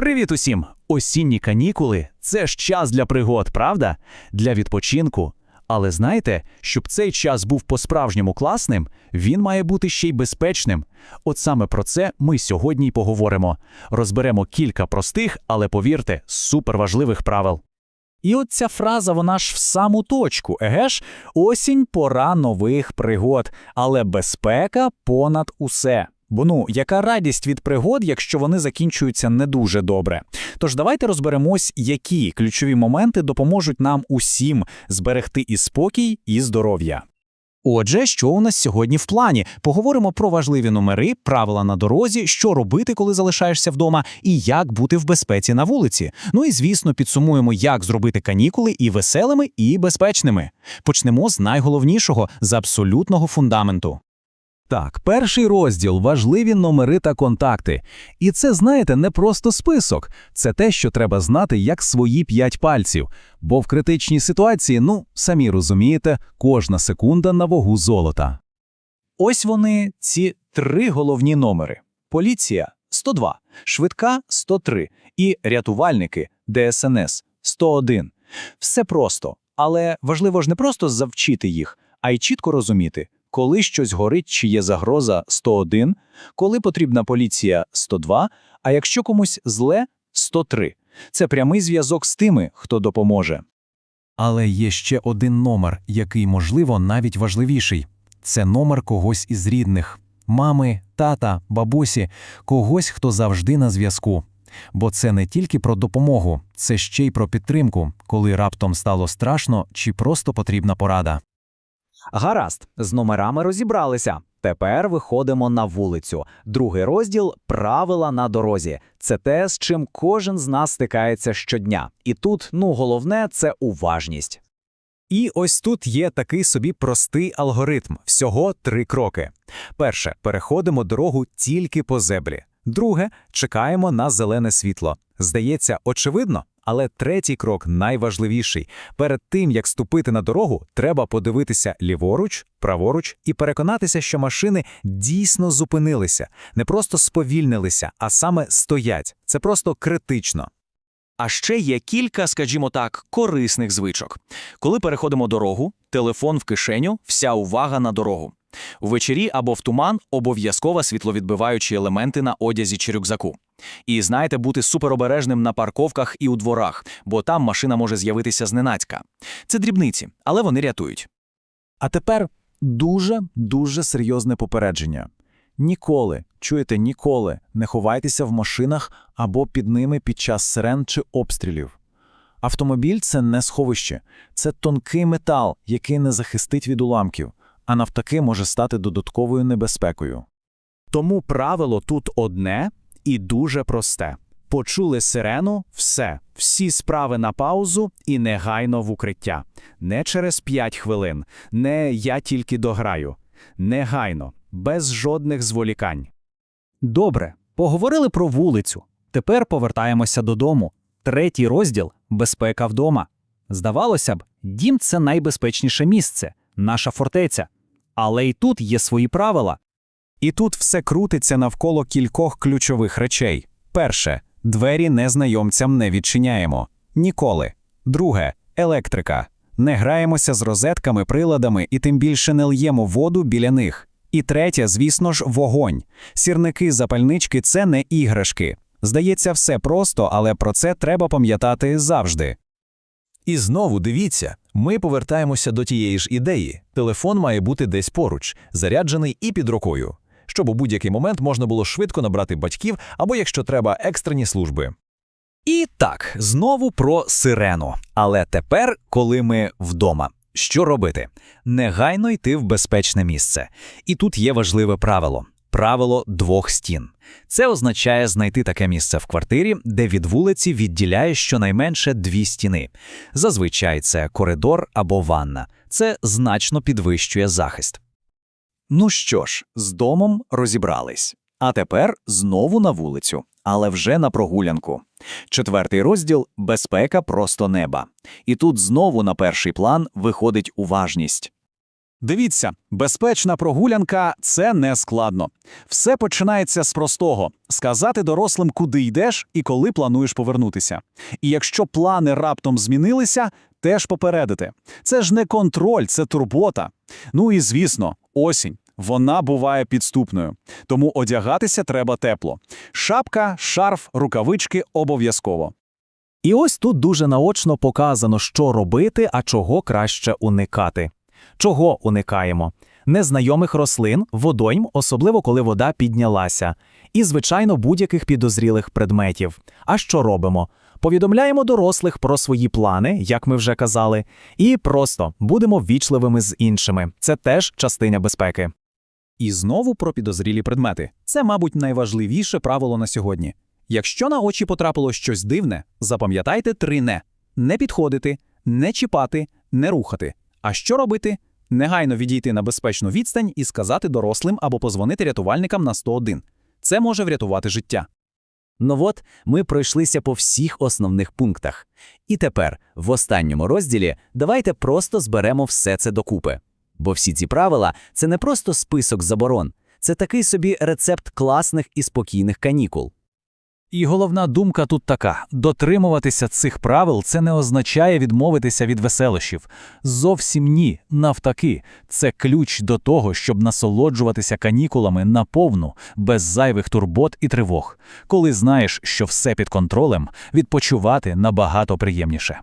Привіт усім! Осінні канікули це ж час для пригод, правда? Для відпочинку. Але знаєте, щоб цей час був по-справжньому класним, він має бути ще й безпечним. От саме про це ми сьогодні й поговоримо. Розберемо кілька простих, але повірте, суперважливих правил. І от ця фраза, вона ж в саму точку. Еге ж, осінь пора нових пригод, але безпека понад усе. Бо ну, яка радість від пригод, якщо вони закінчуються не дуже добре. Тож давайте розберемось, які ключові моменти допоможуть нам усім зберегти і спокій, і здоров'я. Отже, що у нас сьогодні в плані? Поговоримо про важливі номери, правила на дорозі, що робити, коли залишаєшся вдома, і як бути в безпеці на вулиці. Ну і звісно, підсумуємо, як зробити канікули і веселими, і безпечними. Почнемо з найголовнішого з абсолютного фундаменту. Так, перший розділ важливі номери та контакти. І це, знаєте, не просто список, це те, що треба знати, як свої п'ять пальців. Бо в критичній ситуації, ну, самі розумієте, кожна секунда на вагу золота. Ось вони, ці три головні номери: поліція 102, швидка 103 і рятувальники ДСНС 101. Все просто, але важливо ж не просто завчити їх, а й чітко розуміти, коли щось горить чи є загроза 101, коли потрібна поліція 102, а якщо комусь зле 103. Це прямий зв'язок з тими, хто допоможе. Але є ще один номер, який, можливо, навіть важливіший це номер когось із рідних мами, тата, бабусі, когось, хто завжди на зв'язку. Бо це не тільки про допомогу, це ще й про підтримку, коли раптом стало страшно чи просто потрібна порада. Гаразд, з номерами розібралися. Тепер виходимо на вулицю. Другий розділ правила на дорозі. Це те, з чим кожен з нас стикається щодня. І тут, ну, головне це уважність. І ось тут є такий собі простий алгоритм, всього три кроки. Перше, переходимо дорогу тільки по зебрі. Друге, чекаємо на зелене світло. Здається, очевидно, але третій крок найважливіший. Перед тим, як ступити на дорогу, треба подивитися ліворуч, праворуч і переконатися, що машини дійсно зупинилися, не просто сповільнилися, а саме стоять. Це просто критично. А ще є кілька, скажімо так, корисних звичок. Коли переходимо дорогу, телефон в кишеню, вся увага на дорогу. Ввечері або в туман обов'язково світловідбиваючі елементи на одязі чи рюкзаку. І знаєте, бути суперобережним на парковках і у дворах, бо там машина може з'явитися зненацька. Це дрібниці, але вони рятують. А тепер дуже-дуже серйозне попередження. Ніколи, чуєте, ніколи не ховайтеся в машинах або під ними під час сирен чи обстрілів. Автомобіль це не сховище, це тонкий метал, який не захистить від уламків, а навтаки може стати додатковою небезпекою. Тому правило тут одне і дуже просте. Почули сирену, все, всі справи на паузу і негайно в укриття. Не через п'ять хвилин, не я тільки дограю. Негайно, без жодних зволікань. Добре, поговорили про вулицю. Тепер повертаємося додому. Третій розділ безпека вдома. Здавалося б, дім це найбезпечніше місце, наша фортеця. Але й тут є свої правила. І тут все крутиться навколо кількох ключових речей. Перше, двері незнайомцям не відчиняємо. Ніколи. Друге електрика. Не граємося з розетками, приладами і тим більше не л'ємо воду біля них. І третє, звісно ж, вогонь. Сірники, запальнички це не іграшки. Здається, все просто, але про це треба пам'ятати завжди. І знову дивіться, ми повертаємося до тієї ж ідеї. Телефон має бути десь поруч, заряджений і під рукою, щоб у будь-який момент можна було швидко набрати батьків або, якщо треба, екстрені служби. І так, знову про сирену. Але тепер, коли ми вдома. Що робити? Негайно йти в безпечне місце. І тут є важливе правило правило двох стін. Це означає знайти таке місце в квартирі, де від вулиці відділяє щонайменше дві стіни. Зазвичай це коридор або ванна. Це значно підвищує захист. Ну що ж, з домом розібрались. А тепер знову на вулицю, але вже на прогулянку. Четвертий розділ безпека просто неба. І тут знову на перший план виходить уважність. Дивіться, безпечна прогулянка це не складно. Все починається з простого: сказати дорослим, куди йдеш і коли плануєш повернутися. І якщо плани раптом змінилися, теж попередити. Це ж не контроль, це турбота. Ну і звісно, осінь. Вона буває підступною, тому одягатися треба тепло. Шапка, шарф, рукавички обов'язково. І ось тут дуже наочно показано, що робити, а чого краще уникати. Чого уникаємо? Незнайомих рослин, водойм, особливо коли вода піднялася, і, звичайно, будь-яких підозрілих предметів. А що робимо? Повідомляємо дорослих про свої плани, як ми вже казали, і просто будемо ввічливими з іншими. Це теж частина безпеки. І знову про підозрілі предмети. Це, мабуть, найважливіше правило на сьогодні. Якщо на очі потрапило щось дивне, запам'ятайте три не: не підходити, не чіпати, не рухати. А що робити? Негайно відійти на безпечну відстань і сказати дорослим або позвонити рятувальникам на 101. Це може врятувати життя. Ну от, ми пройшлися по всіх основних пунктах. І тепер, в останньому розділі, давайте просто зберемо все це докупи. Бо всі ці правила – це не просто список заборон, це такий собі рецепт класних і спокійних канікул. І головна думка тут така: дотримуватися цих правил це не означає відмовитися від веселощів. Зовсім ні, навтаки, це ключ до того, щоб насолоджуватися канікулами наповну, без зайвих турбот і тривог. Коли знаєш, що все під контролем, відпочивати набагато приємніше.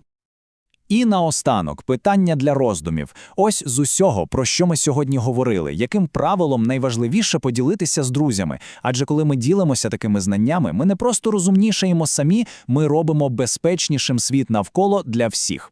І наостанок питання для роздумів. Ось з усього, про що ми сьогодні говорили, яким правилом найважливіше поділитися з друзями. Адже коли ми ділимося такими знаннями, ми не просто розумнішаємо самі, ми робимо безпечнішим світ навколо для всіх.